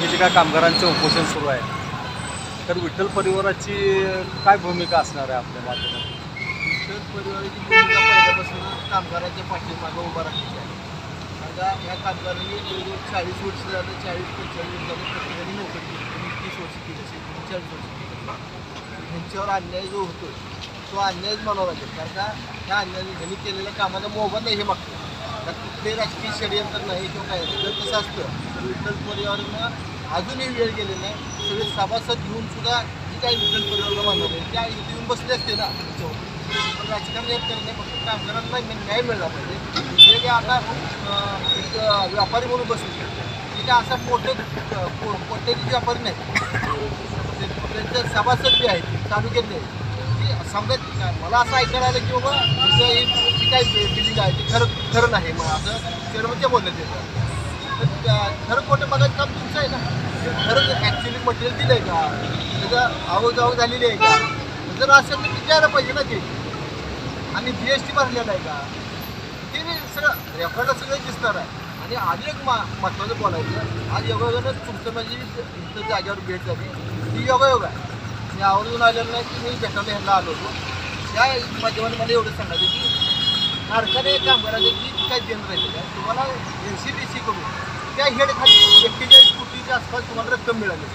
हे जे काय कामगारांचं उपोषण सुरू आहे. तर विठ्ठल परिवाराची काय भूमिका असणार आहे आपल्या माध्यमात विठ्ठल परिवाराची भूमिका पहिल्यापासून कामगारांच्या पाठीमागं उभा राहायची आहे. आता ह्या कामगारांनी जवळजवळ चाळीस वर्ष झालं चाळीस पंचेचाळीस वर्ष झालं प्रत्येकाने नोकरी केली. तीस वर्ष केली असेल चाळीस वर्ष केली ह्यांच्यावर अन्याय जो होतो तो अन्यायच म्हणावा लागेल. कारण का ह्या अन्याय ह्यांनी केलेल्या कामाचा मोबदला हे मागतो ते राजकीय षडयंत्र नाही किंवा काय जर तसं असतं. विठ्ठल परिवारानं अजूनही वेळ गेलेला आहे. सगळे सभासद घेऊन सुद्धा जी काही विठ्ठल परिवाराला मानणार त्या इथे येऊन बसले असते ना. त्याच्यावर पण राजकारण येत करणे फक्त कामगारांना न्याय- न्याय मिळाला पाहिजे. जे काय आता एक व्यापारी म्हणून बसले ते काय असा मोठे कोट्याची व्यापारी नाही त्यांचे सभासद जे आहेत तालुक्यातले ते समजा मला असं ऐकायला आलं की बाबा तुझं काय जी बिल्डिंग आहे? ते खरं खरं नाही मग असं. चेअरमन ते बोलले त्याचं तर. त्या- खरं खोटं बघायचं काम तुमचं आहे ना? खरंच ॲक्च्युली मटेरियल दिलं आहे का? त्याचं आवक झालेली आहे का? जर असेल तर विचारायला पाहिजे ना ते? आणि जी एस टी भरलेला आहे का? ते मी सगळं रेकॉर्ड सगळं दिसणार आहे. आणि आधी एक मा महत्त्वाचं बोलायचं आज योगायोगानं तुमचं माझी इथं जागेवर भेट झाली. ती योगायोग आहे. मी आवर्जून आलेलं नाही की मी भेटायला ह्याला आलो होतो. त्या माध्यमाने मला एवढं सांगायचं की कारखाने कामगारांचे जी काय देणं राहिलेलं आहे तुम्हाला एन सी डी सी करून त्या हेडखाली एक्केचाळीस कोटीच्या आसपास तुम्हाला रक्कम मिळाली.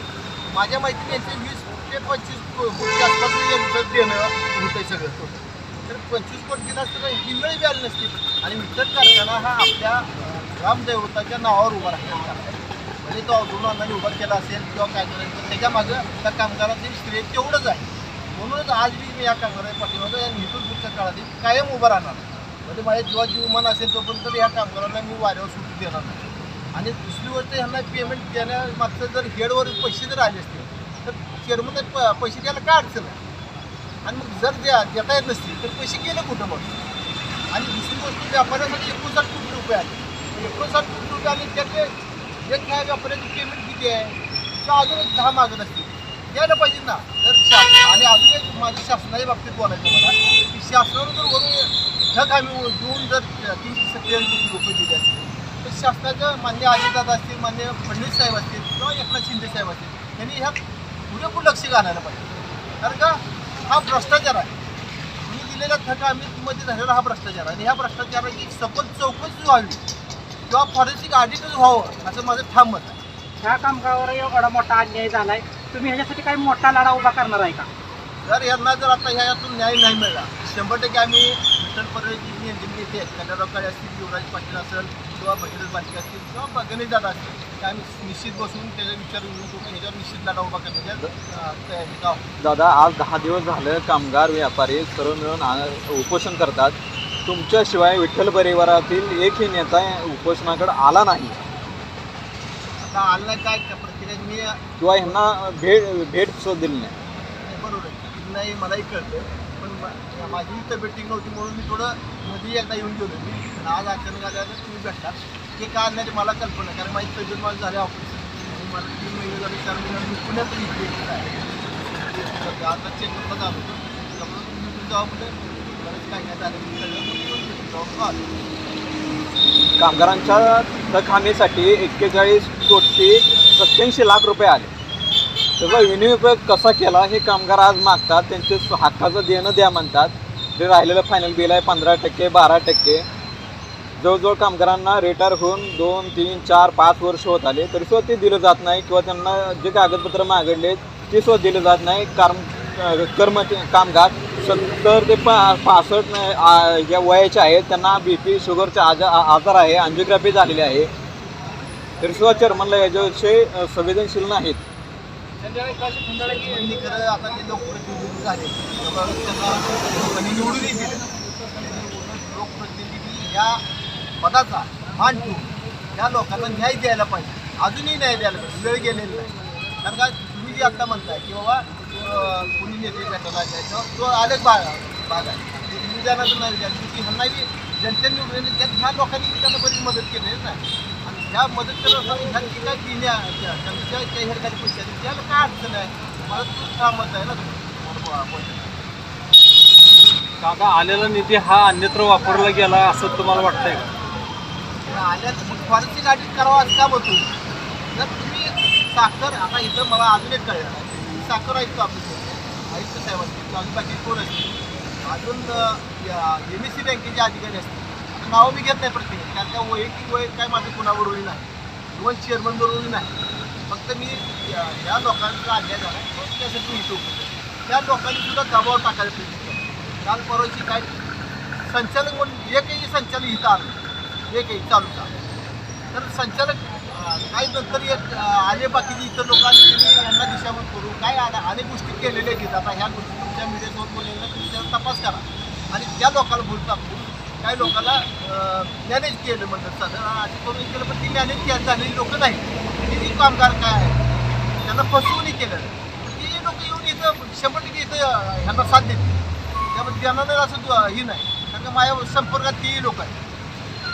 माझ्या माहितीने यांचे वीस ते पंचवीस को- कोटीच्या आसपास यांचं देणं होतं आहे सगळं तर पंचवीस कोटी दिला असतं तर ही वेळ बी नसती. आणि विठ्ठल कारखाना हा आपल्या रामदैवताच्या नावावर उभा राहिलेला म्हणजे तो अवधून अण्णांनी उभा केला असेल किंवा काय करायचं त्याच्या मागं त्या कामगाराचे श्रेय तेवढंच आहे. म्हणूनच आज मी या कामगाराच्या पाठीमागं या नितून पुढच्या काळातील कायम उभा राहणार. म्हणजे माझ्या जेव्हा जीवमान असेल तोपर्यंत या कामगारांना मी वाऱ्यावर सुट्टी देणार नाही. आणि दुसरी गोष्ट ह्यांना पेमेंट देण्यामागचं जर हेडवर पैसे जर आले असतील तर चेअरमन प पैसे द्यायला काय अडचण आहे? आणि मग जर द्या देता येत नसतील तर पैसे गेले कुठं मग? आणि दुसरी गोष्ट व्यापाऱ्यासाठी एकोणसाठ कोटी रुपये आले. एकोणसाठ कोटी रुपये आले त्यातले एक काय व्यापाऱ्याची पेमेंट किती आहे? किंवा अजून एक दहा मागत असतील द्यायला पाहिजे ना. तर शासन आणि अजून एक माझ्या शासनाच्या बाबतीत बोलायचं मला की शासनानं जर वरून ढग आम्ही देऊन जर तीनशे सत्तेचाळीस रुपये दिले असतील तर शासनाचं मान्य अजितदादा असतील मान्य फडणवीस साहेब असतील किंवा एकनाथ शिंदे साहेब असतील त्यांनी ह्यात पुरेपूर लक्ष घालायला पाहिजे. कारण का? हा भ्रष्टाचार आहे. तुम्ही दिलेल्या थका मध्ये झालेला हा भ्रष्टाचार आहे. आणि ह्या भ्रष्टाचाराची सखोल चौकशी व्हावी. किंवा फॉरेन्सिक ऑडिटच व्हावं असं माझं ठाम मत आहे. ह्या कामगारावर एवढा मोठा अन्याय झालाय. तुम्ही ह्याच्यासाठी काही मोठा लढा उभा करणार आहे का? जर यांना जर आता ह्यातून न्याय नाही मिळाला शंभर टक्के आम्ही विठ्ठल जी एनजीपी येते कन्याराव काळे असतील युवराज पाटील असेल किंवा भगीरथ बालके असतील किंवा गणेश दादा असतील ते आम्ही निश्चित बसून त्याचा विचार करून ह्याच्यावर निश्चित लढा उभा करण्याच्या तयारीत आहोत दादा आज दहा दिवस झालं कामगार व्यापारी सर्व मिळून उपोषण करतात. तुमच्याशिवाय विठ्ठल परिवारातील एकही नेता उपोषणाकडे आला नाही. आता आलं नाही काय त्या प्रक्रियेत मी किंवा ह्यांना भेट भेट सुद्धा दिली नाही. बरोबर नाही मलाही कळतं पण माझी तब्येत ठीक नव्हती म्हणून मी थोडं मध्ये एकदा येऊन गेलो मी पण आज अचानक आल्यानं तुम्ही भेटला ते का आणण्याची मला कल्पना कारण माझी तब्येत माझं झाली ऑपरेशन मला तीन महिने झाले चार महिने मी पुण्यात इथे आहे. आता चेकअपला जात होतो त्यामुळे तुम्ही इथून जावं म्हणजे बरंच काय काय झालं मी सगळं जॉब आलो. कामगारांच्या तखामीसाठी एक्केचाळीस कोटी सत्याऐंशी लाख रुपये आले. त्याचा विनियोग कसा केला? हे कामगार आज मागतात त्यांचे हक्काचं देणं द्या म्हणतात. जे राहिलेलं फायनल बिल आहे पंधरा टक्के बारा टक्के. जवळजवळ कामगारांना रिटायर होऊन दोन तीन चार पाच वर्ष होत आले. तरी सुद्धा ते दिलं जात नाही किंवा त्यांना जे कागदपत्र मागडले ते सुद्धा दिलं जात नाही. कर्म कर्म कामगार सत्तर ते पा पासष्ट या वयाचे आहेत. त्यांना बी पी शुगरचे आजा आ- आजार आहे अँजिओग्राफी झालेली आहे. तरी सुद्धा चेअरमनला याच्याविषयी संवेदनशील नाहीत. लोकप्रतिनिधी या पदाचा मान ठेवून त्या लोकांना न्याय द्यायला पाहिजे. अजूनही न्याय द्यायला पाहिजे. वेळ गेलेली नाही. कारण का तुम्ही जे आत्ता म्हणताय की बाबा अं, कुणी नेते भेटायला द्यायचं तो आलेच भाग भाग आहे. तुम्ही जाणार नाही द्या की ह्यांना जनतेने निवडून त्यात ह्या लोकांनी त्यांना बरीच मदत केली नाही. ह्या मदत करण्यासाठी काय दिल्या त्या- त्यांच्या काही हरकाली पैसे त्याला काय अडचण आहे? मला तू कामच आहे ना काका आलेला निधी हा अन्यत्र वापरला गेला असं तुम्हाला वाटतंय का? आल्यात फॉरेन्सिक ऑडिट करावं असं का होतो जर तुम्ही साखर आता इथं मला अजून एक कळलं. साखर आयुक्त आपले. आयुक्त साहेब असतील. अजून बाकी कोण असतील अजून एम एस सी बँकेचे अधिकारी असतील. नाव मी घेत नाही प्रत्येक. त्यात त्या वैयक्तिक वय काय माझं कुणावर होईल नाही. दोन चेअरमन बरोबर नाही. फक्त मी या लोकांचा अन्याय झाला. तो त्यासाठी मी त्या लोकांनी सुद्धा दबाव टाकायला प्रयत्न केला. काल परवाची काय संचालक म्हणून एकही संचालक इथं आलं एकही चालू चालू. तर संचालक काही नंतर एक आले बाकीचे इतर लोकांनी त्यांनी यांना दिशाभूल करू काय अनेक गोष्टी केलेल्या आहेत. आता ह्या गोष्टी तुमच्या मीडियासमोर बोललेल्या तुम्ही त्याचा तपास करा. आणि त्या लोकांना बोलता टाकून काही लोकांना मॅनेज केलं म्हणतात साधारण. असे करून केलं पण ती मॅनेज झालेली लोकं नाही. म्हणजे ती कामगार काय आहे? त्यांना फसवूनही केलं ती लोक येऊन इथं शंभर टक्के इथं ह्यांना साथ देते त्यामुळे त्यांना तर असं ही नाही. कारण का माझ्या संपर्कात ती लोक आहेत.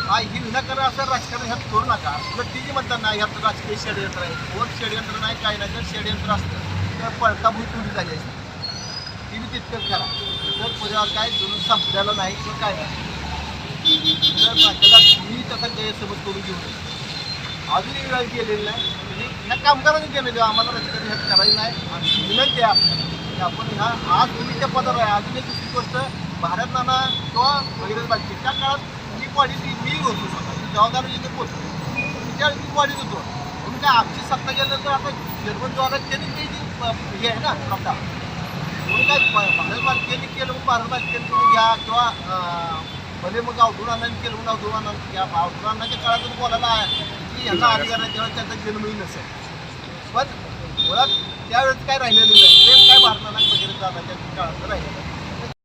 हा ही विनाकारण असं राजकारण ह्यात करू नका. जर ती जी म्हणतात ना ह्यात राजकीय षडयंत्र आहे. कोण षडयंत्र नाही काही नाही जर षडयंत्र असतं तर पळताभूत चोरी झाली असते ती बी तितकंच करा. जर पुढे काय जुनं संपलेलं नाही किंवा काय नाही. तर त्याला मी तसा गैरसमज करून घेऊ नये. अजूनही वेळ गेलेली नाही. म्हणजे ह्या कामगारांनी केलेलं आहे. आम्हाला राजकारण हे करायचं नाही. आणि विनंती आहे की आपण ह्या आज तुम्ही त्या पदावर आहे. अजून एक दुसरी गोष्ट भारत नाना किंवा वगैरे बाकी त्या काळात मी बॉडी मी होतो स्वतः जबाबदारी जिथे पोहोचतो त्यावेळी मी बॉडीत होतो. म्हणून काय आमची सत्ता गेल्यानंतर आता जर्मन द्वारा त्यांनी ते जी हे आहे ना प्रथा. म्हणून काय भारत मालकीने केलं मग भारत मालकीने तुम्ही घ्या किंवा भले मग अवधून अण्णांनी केलं घ्या अवधून अण्णाच्या काळातून बोलायला आहे. की यांना अधिकार आहे तेव्हा त्यांचा जन्मही नसेल. पण मुळात त्यावेळेस काय राहिलेलं नाही. ते काय भारताला वगैरे जाण्याच्या काळात राहिलेलं